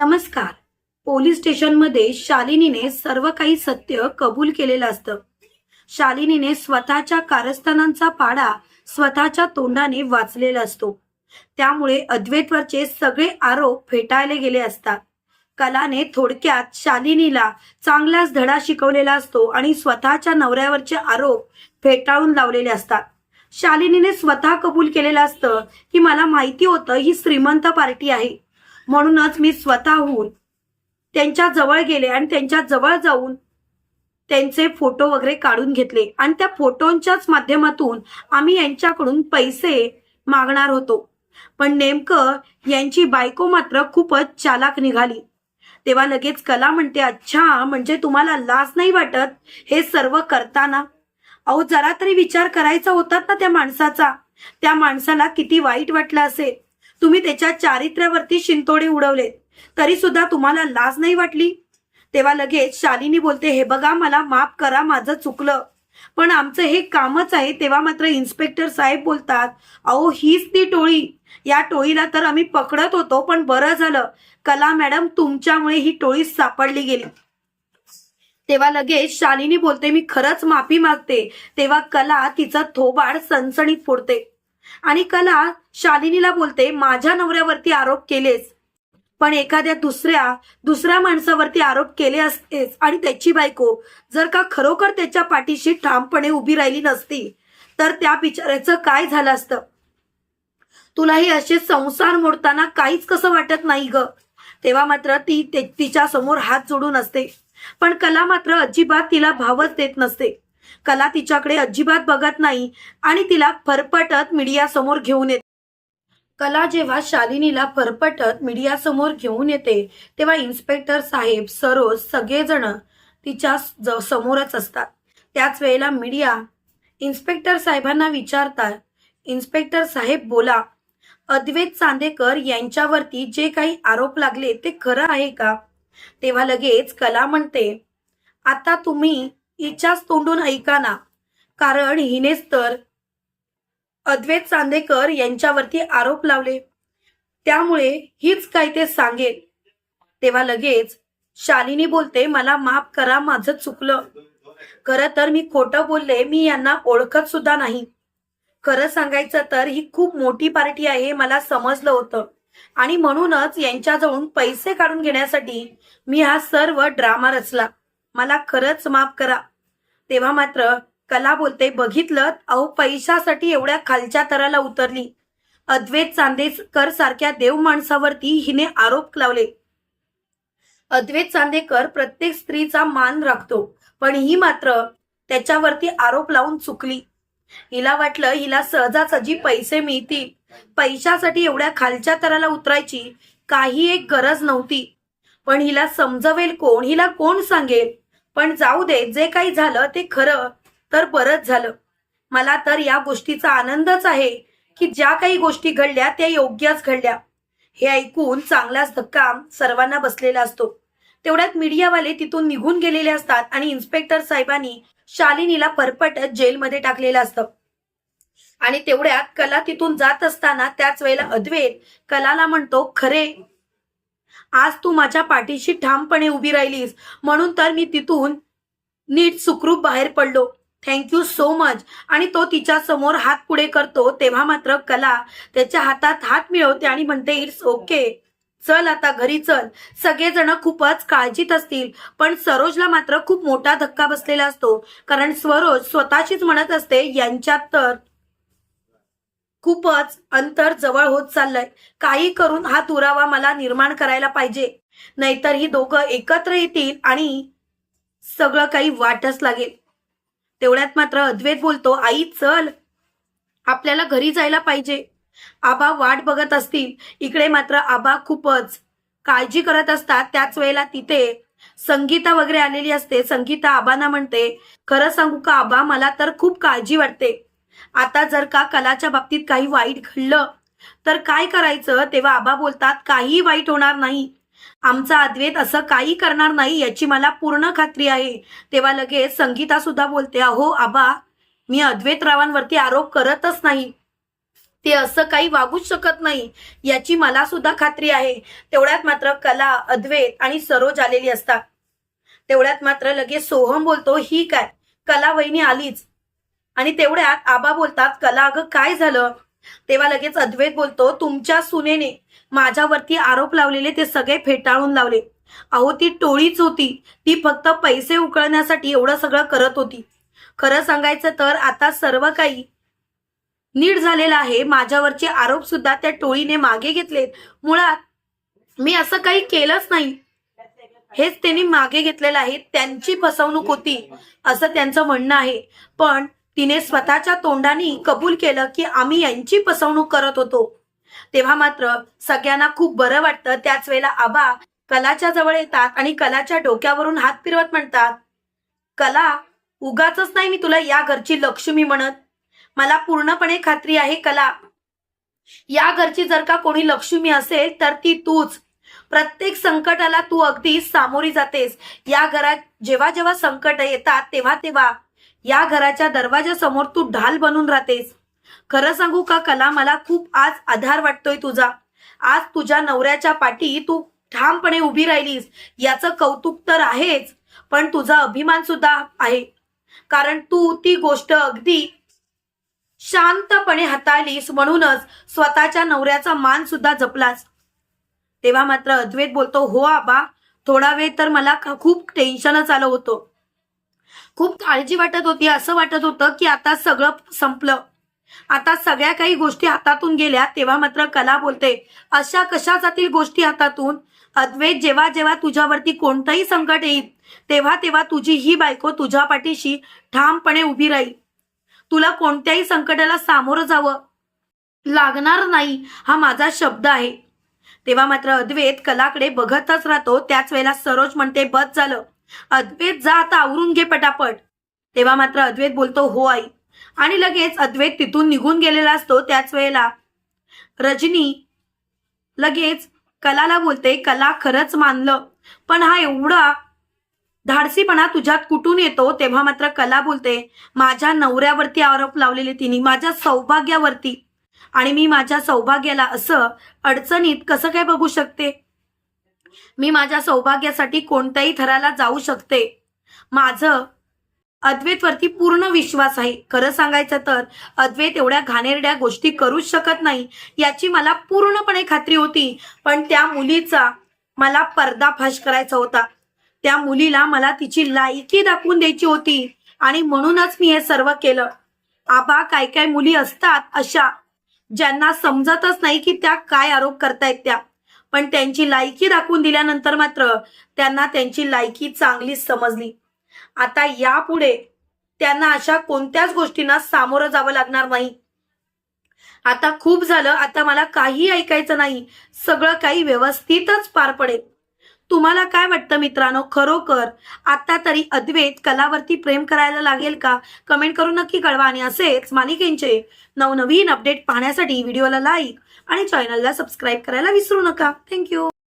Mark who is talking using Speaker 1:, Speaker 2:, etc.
Speaker 1: नमस्कार. पोलीस स्टेशनमध्ये शालिनीने सर्व काही सत्य कबूल केलेलं असतं. शालिनीने स्वतःच्या कारस्थानांचा पाडा स्वतःच्या तोंडाने वाचलेला असतो. त्यामुळे अद्वैतवरचे सगळे आरोप फेटाळले गेले असतात. कलाने थोडक्यात शालिनीला चांगलाच धडा शिकवलेला असतो आणि स्वतःच्या नवऱ्यावरचे आरोप फेटाळून लावलेले असतात. शालिनीने स्वतः कबूल केलेलं असतं की मला माहिती होतं ही श्रीमंत पार्टी आहे. म्हणूनच मी स्वतःहून त्यांच्या जवळ गेले आणि त्यांच्या जवळ जाऊन त्यांचे फोटो वगैरे काढून घेतले. आणि त्या फोटोंच्याच माध्यमातून आम्ही यांच्याकडून पैसे मागणार होतो. पण नेमकं यांची बायको मात्र खूपच चालाक निघाली. तेव्हा लगेच कला म्हणते अच्छा म्हणजे तुम्हाला लाज नाही वाटत हे सर्व करताना? अहो जरा तरी विचार करायचा होतात ना त्या माणसाचा. त्या माणसाला किती वाईट वाटलं असेल. तुम्ही त्याच्या चारित्र्यावरती शिंतोडे उडवले तरी सुद्धा तुम्हाला लाज नाही वाटली? तेव्हा लगेच शालिनी बोलते हे बघा मला माफ करा माझं चुकलं. पण आमचं हे कामच आहे. तेव्हा मात्र इन्स्पेक्टर साहेब बोलतात अहो हीच ती टोळी. या टोळीला तर आम्ही पकडत होतो पण बरं झालं. कला मॅडम तुमच्यामुळे ही टोळी सापडली गेली. तेव्हा लगेच शालिनी बोलते मी खरंच माफी मागते. तेव्हा कला तिचा थोबाड सणसणीत फोडते. आणि कला शालिनीला बोलते माझ्या नवऱ्यावरती आरोप केलेस. पण एखाद्या दुसऱ्या दुसऱ्या माणसावरती आरोप केले असतेस आणि त्याची बायको जर का खरोखर त्याच्या पाठीशी ठामपणे उभी राहिली नसती तर त्या बिचाऱ्याचं काय झालं असतं? तुला हे असे संसार मोडताना काहीच कसं वाटत नाही ग. तेव्हा मात्र ती तिच्या समोर हात जोडून असते. पण कला मात्र अजिबात तिला भावच देत नसते. कला तिच्याकडे अजिबात बघत नाही आणि तिला फरफटत मीडिया समोर घेऊन येते. कला जेव्हा शालिनीला फरफटत मीडिया समोर घेऊन येते तेव्हा इन्स्पेक्टर साहेब सरोज सगळेजण तिच्या ज- समोरच असतात. त्याच वेळेला मीडिया इन्स्पेक्टर साहेबांना विचारतात. इन्स्पेक्टर साहेब बोला. अद्वैत चांदेकर यांच्यावरती जे काही आरोप लागले ते खरं आहे का? तेव्हा लगेच कला म्हणते आता तुम्ही हिच्याच तोंडून ऐकाना कारण हिनेच तर अद्वैत चांदेकर यांच्यावरती आरोप लावले. त्यामुळे हीच काय ते सांगेल. तेव्हा लगेच शालिनी बोलते मला माफ करा माझं चुकलं. खरं तर मी खोटं बोलले मी यांना ओळखत सुद्धा नाही. खरं सांगायचं तर ही खूप मोठी पार्टी आहे हे मला समजलं होतं. आणि म्हणूनच यांच्याजवळून पैसे काढून घेण्यासाठी मी हा सर्व ड्रामा रचला. मला खरंच माफ करा. तेव्हा मात्र कला बोलते बघितलं अहो पैशासाठी एवढ्या खालच्या तराला उतरली. अद्वैत चांदेकर सारख्या देव माणसावरती हिने आरोप लावले. अद्वैत चांदेकर प्रत्येक स्त्रीचा मान राखतो पण ही मात्र त्याच्यावरती आरोप लावून चुकली. हिला वाटलं हिला सहजासहजी पैसे मिळतील. पैशासाठी एवढ्या खालच्या तराला उतरायची काही एक गरज नव्हती. पण हिला समजवेल कोण हिला कोण सांगेल? पण जाऊ दे जे काही झालं ते खरं तर बरंच झालं. मला तर या गोष्टीचा आनंदच आहे की ज्या काही गोष्टी घडल्या त्या योग्यच घडल्या. हे ऐकून चांगलाच धक्का सर्वांना बसलेला असतो. तेवढ्यात मीडियावाले तिथून निघून गेलेले असतात आणि इन्स्पेक्टर साहेबांनी शालिनीला परपटत जेलमध्ये टाकलेलं असतं. आणि तेवढ्यात कला तिथून जात असताना त्याच वेळेला अद्वैत कलाला म्हणतो खरे आज तू माझ्या पाठीशी ठामपणे उभी राहिलीस. म्हणून तर मी तिथून नीट सुखरूप बाहेर पडलो. थँक्यू सो मच आणि तो तिच्या समोर हात पुढे करतो तेव्हा मात्र कला त्याच्या हातात हात मिळवते आणि म्हणते इट्स ओके चल आता घरी चल. सगळेजण खूपच काळजीत असतील पण सरोजला मात्र खूप मोठा धक्का बसलेला असतो. कारण स्वरोज स्वतःशीच म्हणत असते यांच्यात तर खूपच अंतर जवळ होत चाललंय. काही करून हा दुरावा मला निर्माण करायला पाहिजे. नाहीतर ही दोघं एकत्र येतील आणि सगळं काही वाटच लागेल. तेवढ्यात मात्र अद्वैत बोलतो आई चल. आपल्याला घरी जायला पाहिजे. आबा वाट बघत असतील. इकडे मात्र आबा खूपच काळजी करत असतात. त्याच वेळेला तिथे संगीता वगैरे आलेली असते. संगीता आबांना म्हणते खरं सांगू का आबा? मला तर खूप काळजी वाटते. आता जर का कलाच्या बाबतीत काही वाईट घडलं तर काय करायचं? तेव्हा आबा बोलतात काही वाईट होणार नाही. आमचा अद्वैत असं काही करणार नाही याची मला पूर्ण खात्री आहे. तेव्हा लगेच संगीता सुद्धा बोलते अहो आबा मी अद्वैतरावांवरती आरोप करतच नाही. ते असं काही वागूच शकत नाही याची मला सुद्धा खात्री आहे. तेवढ्यात मात्र कला अद्वैत आणि सरोज आलेली असतात. तेवढ्यात मात्र लगेच सोहम बोलतो ही काय? कला वहिनी आलीच. आणि तेवढ्यात आबा बोलतात कला अगं काय झालं? तेव्हा लगेच अद्वैत बोलतो तुमच्या सुनेने माझ्यावरती आरोप लावलेले ते सगळे फेटाळून लावले. अहो ती टोळीच होती. ती फक्त पैसे उकळण्यासाठी एवढं सगळं करत होती. खरं सांगायचं तर आता सर्व काही नीट झालेलं आहे. माझ्यावरचे आरोप सुद्धा त्या टोळीने मागे घेतलेत. मुळात मी असं काही केलंच नाही. हेच त्यांनी मागे घेतलेलं आहे. त्यांची फसवणूक होती. असं त्यांचं म्हणणं आहे. पण तिने स्वतःच्या तोंडाने कबूल केलं की आम्ही यांची फसवणूक करत होतो. तेव्हा मात्र सगळ्यांना खूप बरं वाटतं. त्याच वेळेला आबा कलाच्या जवळ येतात आणि कलाच्या डोक्यावरून हात फिरवत म्हणतात कला उगाच नाही मी तुला या घरची लक्ष्मी म्हणत. मला पूर्णपणे खात्री आहे कला. या घरची जर का कोणी लक्ष्मी असेल तर ती तूच. प्रत्येक संकटाला तू अगदी सामोरी जातेस. या घरात जेव्हा जेव्हा संकट येतात तेव्हा तेव्हा या घराच्या दरवाजासमोर तू ढाल बनून राहतेस. खरं सांगू का कला मला खूप आज आधार वाटतोय तुझा. आज तुझ्या नवऱ्याच्या पाठी तू ठामपणे उभी राहिलीस. याचं कौतुक तर आहेच पण तुझा अभिमान सुद्धा आहे. कारण तू ती गोष्ट अगदी शांतपणे हाताळलीस म्हणूनच स्वतःच्या नवऱ्याचा मान सुद्धा जपलास. तेव्हा मात्र अद्वैत बोलतो हो आबा थोडा वेळ तर मला खूप टेन्शनच आलं होतं. खूप काळजी वाटत होती. असं वाटत होतं की आता सगळं संपलं. आता सगळ्या काही गोष्टी हातातून गेल्या तेव्हा मात्र कला बोलते. अशा कशा जातील गोष्टी हातातून? अद्वैत जेव्हा जेव्हा तुझ्यावरती कोणतंही संकट येईल तेव्हा तेव्हा तुझी ही बायको तुझ्या पाठीशी ठामपणे उभी राहील. तुला कोणत्याही संकटाला सामोरं जावं लागणार नाही हा माझा शब्द आहे. तेव्हा मात्र अद्वैत कलाकडे बघतच राहतो. त्याच वेळेला सरोज म्हणते बस झालं. अद्वैत जा आता आवरून घे पटापट. तेव्हा मात्र अद्वैत बोलतो हो आई. आणि लगेच अद्वैत तिथून निघून गेलेला असतो त्याच वेळेला. रजनी लगेच कलाला बोलते कला खरंच मानलं पण हा एवढा धाडसीपणा तुझ्यात कुठून येतो? तेव्हा मात्र कला बोलते माझ्या नवऱ्यावरती आरोप लावलेले तिने माझ्या सौभाग्यावरती. आणि मी माझ्या सौभाग्याला असं अडचणीत कसं काय बघू शकते? मी माझ्या सौभाग्यासाठी कोणत्याही थराला जाऊ शकते. माझं अद्वैतवरती पूर्ण विश्वास आहे. खरं सांगायचं तर अद्वैत एवढ्या घाणेरड्या गोष्टी करूच शकत नाही याची मला पूर्णपणे खात्री होती. पण त्या मुलीचा मला पर्दाफाश करायचा होता. त्या मुलीला मला तिची लायकी दाखवून द्यायची होती आणि म्हणूनच मी हे सर्व केलं. आबा काय काय मुली असतात अशा ज्यांना समजतच नाही की त्या काय आरोप करतायत त्या. पण त्यांची लायकी दाखवून दिल्यानंतर मात्र त्यांना त्यांची लायकी चांगलीच समजली. आता यापुढे त्यांना अशा कोणत्याच गोष्टींना सामोरं जावं लागणार नाही. आता खूप झालं आता मला काही ऐकायचं नाही. सगळं काही व्यवस्थितच पार पडेल. तुम्हाला काय वाटतं मित्रांनो? खरोखर आता तरी अद्वैत कलावरती प्रेम करायला लागेल का? कमेंट करून नक्की कळवा. आणि असेच मालिकेंचे नवनवीन अपडेट पाहण्यासाठी व्हिडिओला लाईक आणि चॅनलला सबस्क्राईब करायला विसरू नका. थँक्यू